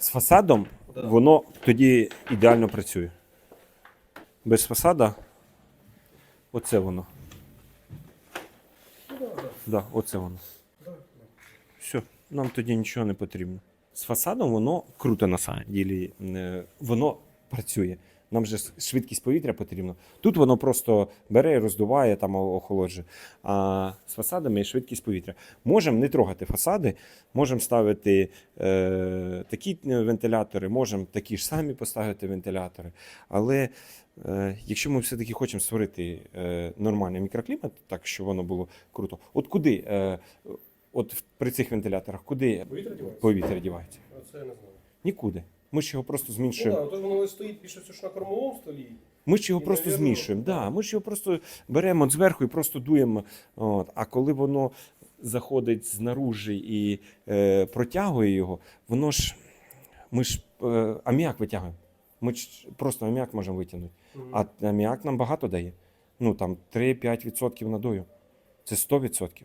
З фасадом Да. воно тоді ідеально працює. Без фасада оце воно. Да, оце воно. Все, нам тоді нічого не потрібно. З фасадом воно круто на самом ділі. Е, Воно працює. Нам же швидкість повітря потрібно. Тут воно просто бере і роздуває, там охолоджує. А з фасадами швидкість повітря. Можемо не трогати фасади, можемо ставити е, такі е, вентилятори, можемо такі ж самі поставити вентилятори. Але е, якщо ми все-таки хочемо створити е, нормальний мікроклімат, так щоб воно було круто, от куди? Е, от при цих вентиляторах, куди Повітря дівається? повітря дівається? Оце я не знаю. Нікуди. Ми ж його просто Ну зменшуємо. так, тож воно стоїть більше все ж на кормовому столі. Ми ж його І, просто навірно, змішуємо. Да, ми ж його просто беремо от зверху і просто дуємо. От. А коли воно заходить знаружи і е, протягує його, воно ж ми ж е, аміак витягуємо. Ми ж просто аміак можемо витягнути. Мгм. А аміак нам багато дає. Ну там 3-5% надою. Це 100%.